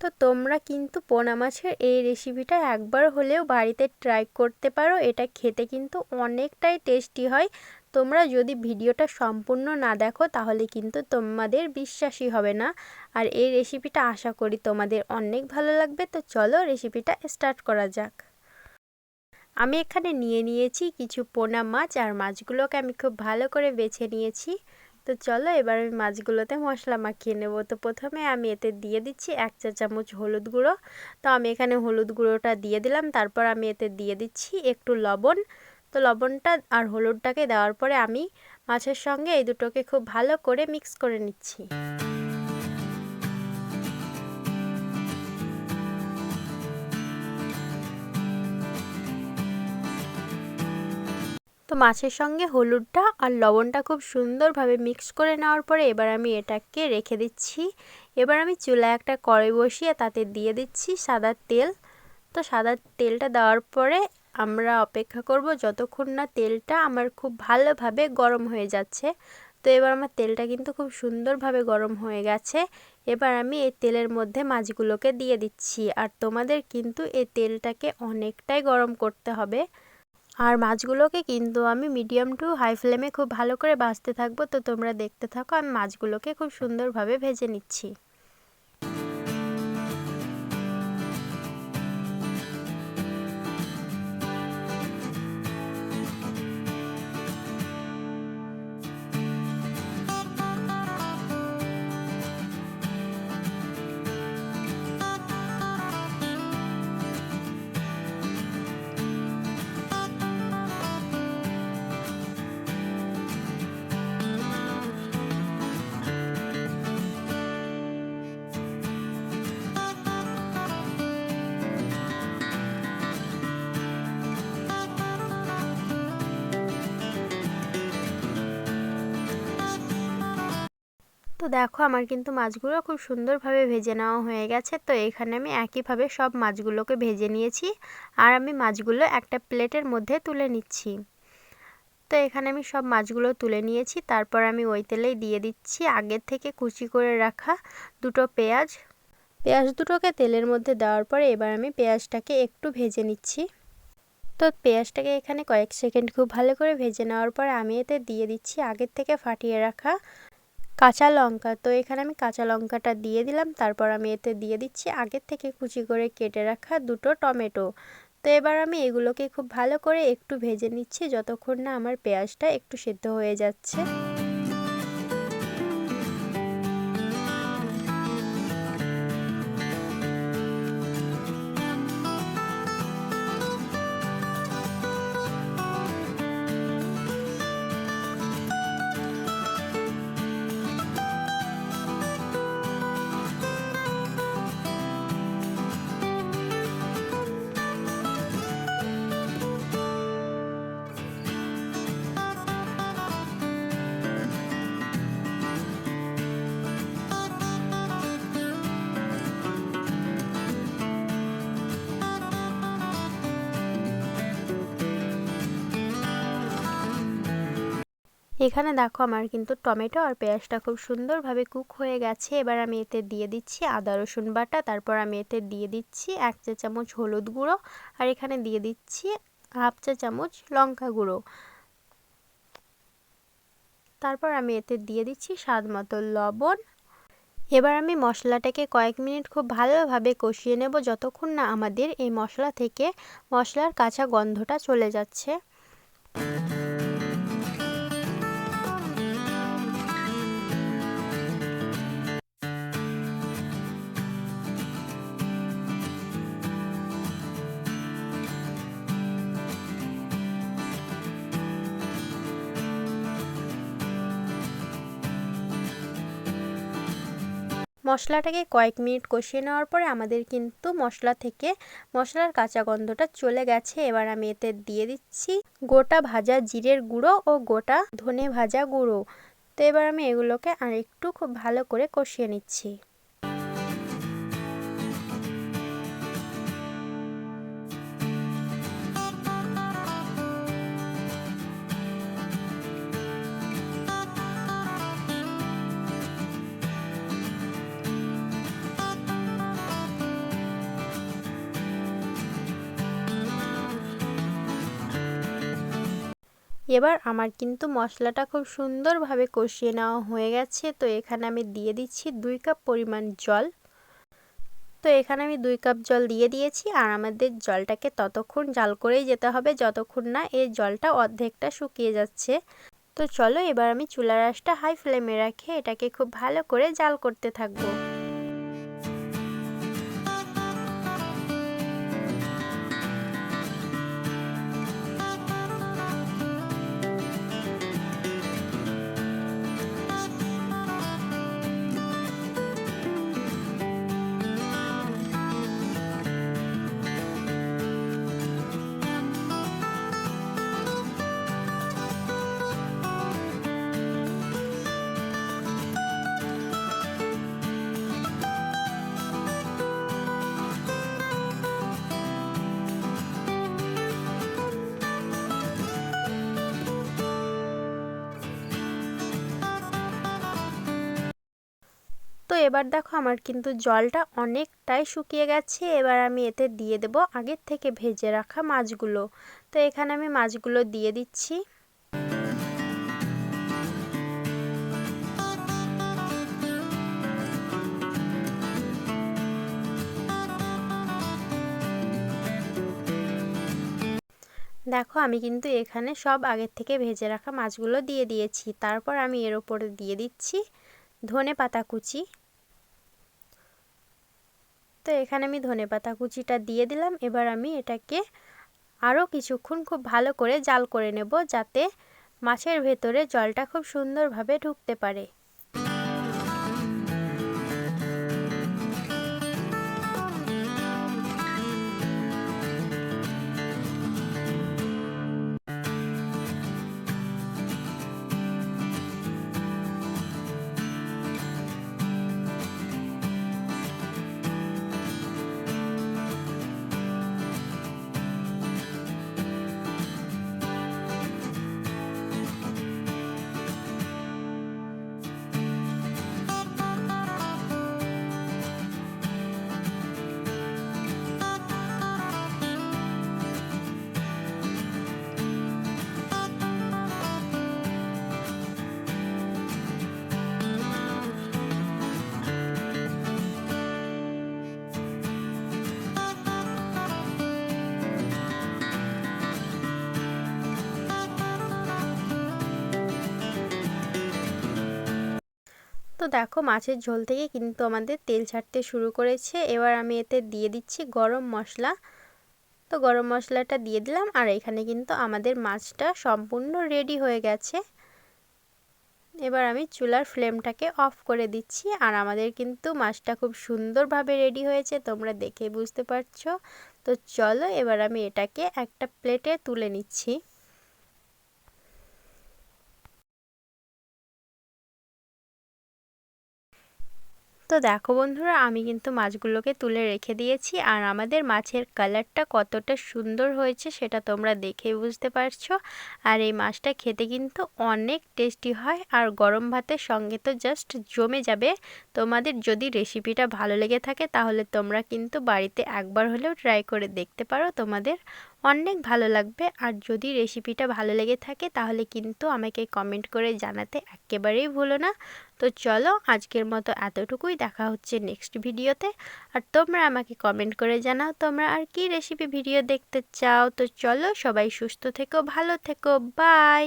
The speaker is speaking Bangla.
তো তোমরা কিন্তু পোনা মাছের এই রেসিপিটা একবার হলেও বাড়িতে ট্রাই করতে পারো। এটা খেতে কিন্তু অনেকটাই টেস্টি হয়। তোমরা যদি ভিডিওটা সম্পূর্ণ না দেখো, তাহলে কিন্তু তোমাদের বিশ্বাসই হবে না। আর এই রেসিপিটা আশা করি তোমাদের অনেক ভালো লাগবে। তো চলো রেসিপিটা স্টার্ট করা যাক। আমি এখানে নিয়ে নিয়েছি কিছু পোনা মাছ, আর মাছগুলোকে আমি খুব ভালো করে বেছে নিয়েছি। তো চলো এবার আমি মাছগুলোতে মশলা মাখিয়ে নেব। তো প্রথমে আমি এতে দিয়ে দিচ্ছি এক চা চামচ হলুদ গুঁড়ো। তো আমি এখানে হলুদ গুঁড়োটা দিয়ে দিলাম। তারপর আমি এতে দিয়ে দিচ্ছি একটু লবণ। তো লবণটা আর হলুদটাকে দেওয়ার পরে আমি মাছের সঙ্গে এই দুটোকে খুব ভালো করে মিক্স করে নিচ্ছি। তো মাছের সঙ্গে হলুদটা আর লবণটা খুব সুন্দরভাবে মিক্স করে নেওয়ার পরে এবার আমি এটাকে রেখে দিচ্ছি। এবার আমি চুলায় একটা কড়াই বসিয়ে তাতে দিয়ে দিচ্ছি সাদা তেল। তো সাদা তেলটা দেওয়ার পরে আমরা অপেক্ষা করব যতক্ষণ না তেলটা আমার খুব ভালোভাবে গরম হয়ে যাচ্ছে। তো এবার আমার তেলটা কিন্তু খুব সুন্দরভাবে গরম হয়ে গেছে। এবার আমি এই তেলের মধ্যে মাছগুলোকে দিয়ে দিচ্ছি। আর তোমাদের কিন্তু এই তেলটাকে অনেকটাই গরম করতে হবে। আর মাছগুলোকে কিন্তু আমি মিডিয়াম টু হাই ফ্লেমে খুব ভালো করে ভাজতে থাকব। তো তোমরা দেখতে থাকো, আমি মাছগুলোকে খুব সুন্দরভাবে ভেজে নিচ্ছি। দেখো, আমার কিন্তু মাছগুলো খুব সুন্দরভাবে ভেজে নেওয়া হয়ে গেছে। তো এখানে আমি একইভাবে সব মাছগুলোকে ভেজে নিয়েছি আর আমি মাছগুলো একটা প্লেটের মধ্যে তুলে নিচ্ছি। তো এখানে আমি সব মাছগুলো তুলে নিয়েছি। তারপর আমি ওই তেলেই দিয়ে দিচ্ছি আগের থেকে কুচি করে রাখা দুটো পেঁয়াজ। পেঁয়াজ দুটোকে তেলের মধ্যে দেওয়ার পরে এবার আমি পেঁয়াজটাকে একটু ভেজে নিচ্ছি। তো পেঁয়াজটাকে এখানে কয়েক সেকেন্ড খুব ভালো করে ভেজে নেওয়ার পর আমি এতে দিয়ে দিচ্ছি আগের থেকে ফাটিয়ে রাখা কাঁচা লঙ্কা। তো এখানে আমি কাঁচা লঙ্কাটা দিয়ে দিলাম, তারপর আমি এতে দিয়ে দিচ্ছি আগের থেকে কুচি করে কেটে রাখা দুটো টমেটো। তো এবার আমি এগুলোকে খুব ভালো করে একটু ভেজে নিচ্ছি, যতক্ষণ না আমার পেঁয়াজটা একটু সেদ্ধ হয়ে যাচ্ছে। এখানে দেখো আমার কিন্তু টমেটো আর পেঁয়াজটা খুব সুন্দরভাবে কুক হয়ে গেছে। এবার আমি এতে দিয়ে দিচ্ছি আদা, রসুন বাটা, তারপর আমি এতে দিয়ে দিচ্ছি এক চা চামচ হলুদ গুঁড়ো আর এখানে দিয়ে দিচ্ছি হাফ চা চামচ লঙ্কা গুঁড়ো। তারপর আমি এতে দিয়ে দিচ্ছি স্বাদ মতো লবণ। এবার আমি মশলাটাকে কয়েক মিনিট খুব ভালোভাবে কষিয়ে নেব যতক্ষণ না আমাদের এই মশলা থেকে মশলার কাঁচা গন্ধটা চলে যাচ্ছে। মশলাটাকে কয়েক মিনিট কষিয়ে নেওয়ার পরে আমাদের কিন্তু মশলা থেকে মশলার কাঁচা গন্ধটা চলে গেছে। এবার আমি এতে দিয়ে দিচ্ছি গোটা ভাজা জিরের গুঁড়ো ও গোটা ধনে ভাজা গুঁড়ো। তো এবার আমি এগুলোকে আর একটু খুব ভালো করে কষিয়ে নিচ্ছি। এবার আমার কিন্তু মশলাটা খুব সুন্দরভাবে কষিয়ে নেওয়া হয়ে গেছে। তো এখানে আমি দিয়ে দিচ্ছি দুই কাপ পরিমাণ জল। তো এখানে আমি দুই কাপ জল দিয়ে দিয়েছি আর আমাদের জলটাকে ততক্ষণ জাল করেই যেতে হবে, যতক্ষণ না এই জলটা অর্ধেকটা শুকিয়ে যাচ্ছে। তো চলো এবার আমি চুলার আঁশটা হাই ফ্লেমে রাখে এটাকে খুব ভালো করে জাল করতে থাকব। এবার দেখো আমার কিন্তু জলটা অনেকটাই শুকিয়ে গেছে, এবার আমি এতে দিয়ে দেব আগের থেকে ভেজে রাখা মাছগুলো। তো এখানে আমি মাছগুলো দিয়ে দিচ্ছি। দেখো আমি কিন্তু এখানে সব আগের থেকে ভেজে রাখা মাছগুলো দিয়ে দিয়েছি। তারপর আমি এর ওপরে দিয়ে দিচ্ছি ধনে পাতা কুচি। তো এখানে আমি ধনে পাতা কুচিটা দিয়ে দিলাম। এবার আমি এটাকে আরও কিছুক্ষণ খুব ভালো করে জাল করে নেব যাতে মাছের ভেতরে জলটা খুব সুন্দরভাবে ঢুকতে পারে। তো দেখো মাছের ঝোল থেকে কিন্তু আমাদের তেল ছাড়তে শুরু করেছে। এবার আমি এতে দিয়ে দিচ্ছি গরম মশলা। তো গরম মশলাটা দিয়ে দিলাম আর এখানে কিন্তু আমাদের মাছটা সম্পূর্ণ রেডি হয়ে গেছে। এবার আমি চুলার ফ্লেমটাকে অফ করে দিচ্ছি আর আমাদের কিন্তু মাছটা খুব সুন্দরভাবে রেডি হয়েছে, তোমরা দেখে বুঝতে পারছ। তো চলো এবার আমি এটাকে একটা প্লেটে তুলে নিচ্ছি। তো দেখো বন্ধুরা, আমি কিন্তু মাছগুলোকে তুলে রেখে দিয়েছি আর আমাদের মাছের কালারটা কতটা সুন্দর হয়েছে সেটা তোমরা দেখেই বুঝতে পারছ। আর এই মাছটা খেতে কিন্তু অনেক টেস্টি হয় আর গরম ভাতের সঙ্গে তো জাস্ট জমে যাবে। তোমাদের যদি রেসিপিটা ভালো লেগে থাকে তাহলে তোমরা কিন্তু বাড়িতে একবার হলেও ট্রাই করে দেখতে পারো তোমাদের অনেক ভালো লাগবে। আর যদি রেসিপিটা ভালো লেগে থাকে, তাহলে কিন্তু আমাকে কমেন্ট করে জানাতে একেবারেই ভুলো না। তো চলো, আজকের মতো এতটুকুই। দেখা হচ্ছে নেক্সট ভিডিওতে আর তোমরা আমাকে কমেন্ট করে জানাও, তোমরা আর কি রেসিপি ভিডিও দেখতে চাও। তো চলো, সবাই সুস্থ থেকো, ভালো থেকো বাই